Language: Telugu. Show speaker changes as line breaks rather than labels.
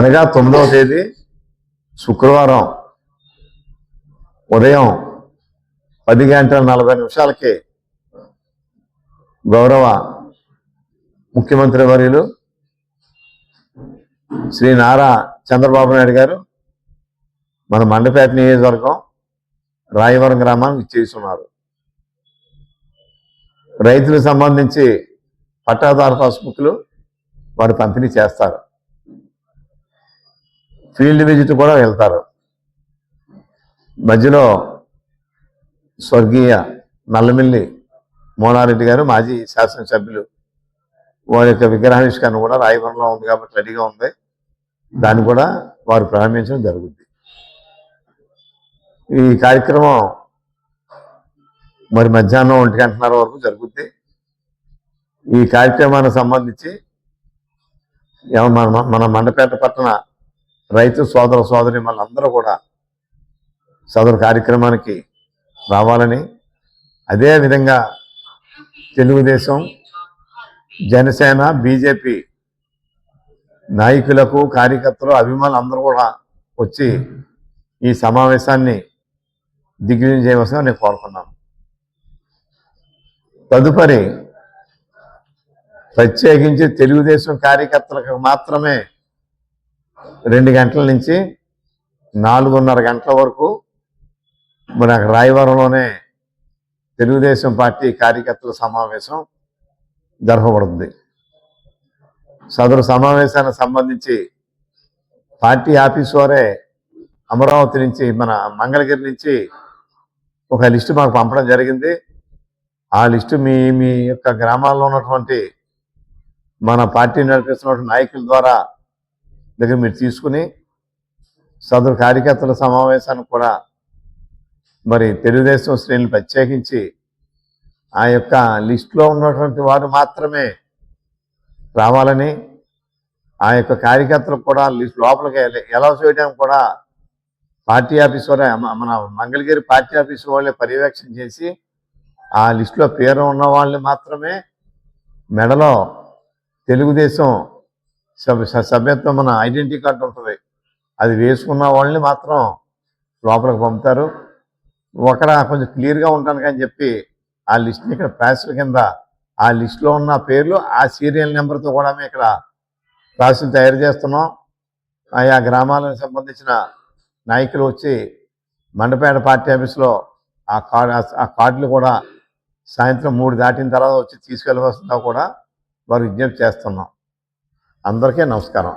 అనగా తొమ్మిదవ తేదీ శుక్రవారం ఉదయం పది గంటల నలభై నిమిషాలకి గౌరవ ముఖ్యమంత్రి వర్యులు శ్రీ నారా చంద్రబాబు నాయుడు గారు మన మండపేట నియోజకవర్గం రాయవరం గ్రామానికి చేస్తున్నారు రైతులకు సంబంధించి పట్టాదారు పాస్బుక్లు వారు పంపిణీ చేస్తారు. ఫీల్డ్ విజిట్ కూడా వెళ్తారు. మధ్యలో స్వర్గీయ నల్లమిల్లి మోనారెడ్డి గారు మాజీ శాసనసభ్యులు వారి యొక్క విగ్రహావిష్కరణ కూడా రాయవరంలో ఉంది కాబట్టి రెడీగా ఉంది. దాన్ని కూడా వారు ప్రారంభించడం జరుగుద్ది. ఈ కార్యక్రమం మరి మధ్యాహ్నం ఒంటి గంటన్నర వరకు జరుగుద్ది. ఈ కార్యక్రమానికి సంబంధించి మన మన మండపేట పట్టణ రైతు సోదర సోదరి అందరూ కూడా సదరు కార్యక్రమానికి రావాలని అదే విధంగా తెలుగుదేశం జనసేన బీజేపీ నాయకులకు కార్యకర్తలు అభిమానులు అందరూ కూడా వచ్చి ఈ సమావేశాన్ని దిగ్విజయం చేయవలసిందిగా నేను కోరుతున్నాను. తదుపరి ప్రత్యేకించి తెలుగుదేశం కార్యకర్తలకు మాత్రమే రెండు గంటల నుంచి నాలుగున్నర గంటల వరకు మన రాయవరంలోనే తెలుగుదేశం పార్టీ కార్యకర్తల సమావేశం జరపబడుతుంది. సదరు సమావేశానికి సంబంధించి పార్టీ ఆఫీస్ వారే అమరావతి నుంచి మన మంగళగిరి నుంచి ఒక లిస్టు మాకు పంపడం జరిగింది. ఆ లిస్టు మీ మీ యొక్క గ్రామాల్లో ఉన్నటువంటి మన పార్టీ నడిపిస్తున్నటువంటి నాయకుల ద్వారా దగ్గర మీరు తీసుకుని సదరు కార్యకర్తల సమావేశానికి కూడా మరి తెలుగుదేశం శ్రేణులు ప్రత్యేకించి ఆ యొక్క లిస్టులో ఉన్నటువంటి వారు మాత్రమే రావాలని ఆ యొక్క కార్యకర్తలకు కూడా లిస్ట్ లోపలికి ఎలా చేయడానికి కూడా పార్టీ ఆఫీస్ వారే మన మంగళగిరి పార్టీ ఆఫీస్ వాళ్ళే పర్యవేక్షణ చేసి ఆ లిస్టులో పేరు ఉన్న వాళ్ళని మాత్రమే మెడలో తెలుగుదేశం సభ్య సభ్యత్వం మన ఐడెంటిటీ కార్డు ఉంటుంది. అది వేసుకున్న వాళ్ళని మాత్రం లోపలికి పంపుతారు. అక్కడ కొంచెం క్లియర్గా ఉంటాను అని చెప్పి ఆ లిస్ట్ని ఇక్కడ ప్రాసెస్ కింద ఆ లిస్ట్లో ఉన్న పేర్లు ఆ సీరియల్ నెంబర్తో కూడా మేము ఇక్కడ ప్రాసెస్ తయారు చేస్తున్నాం. ఆయా గ్రామాలకు సంబంధించిన నాయకులు వచ్చి మండపేట పార్టీ ఆఫీస్లో ఆ కార్డు ఆ కార్డులు కూడా సాయంత్రం మూడు దాటిన తర్వాత వచ్చి తీసుకెళ్ళవలసిందా కూడా వారు విజ్ఞప్తి చేస్తున్నాం. అందరికీ నమస్కారం.